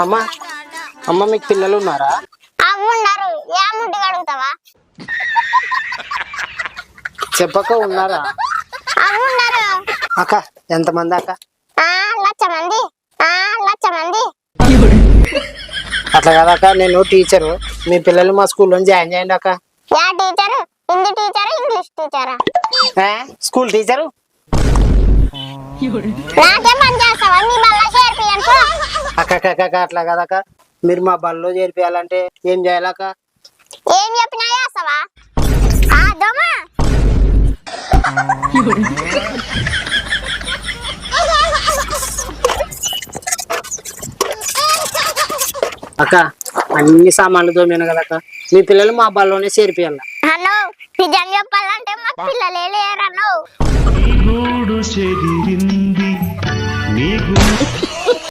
అమ్మ అమ్మ మీకు పిల్లలు ఉన్నారా? ముడ్డు కడుగుతావా చెప్పక ఉన్నారా? అక్క ఎంతమంది అక్క? ఆ లక్ష మంది. ఆ లక్ష మంది. అట్లా కదా అక్క నేను టీచరు మీ పిల్లలు మా స్కూల్లో జాయిన్ చేయండి అక్క. Yeah teacher Hindi teacher English టీచరా ఏ? స్కూల్ టీచరు నాకే పని చేస్తావా? మీ బల్ల చేర్పియనుకో అక్క అట్లా కదా మీరు మా బల్లో చేర్పియాలంటే ఏం చేయాలక్క? ఏం చెప్పినా చేస్తావా ఆ దొమ అక్క అన్ని సామాన్లు తోమిన కదా అక్క. మీ పిల్లలు మా బల్లోనే చేర్పియాల. అన్నో నిజం చెప్పాలంటే మా పిల్లలే లేరన్నో. నీ గూడు చెదిరింది నీ గూడు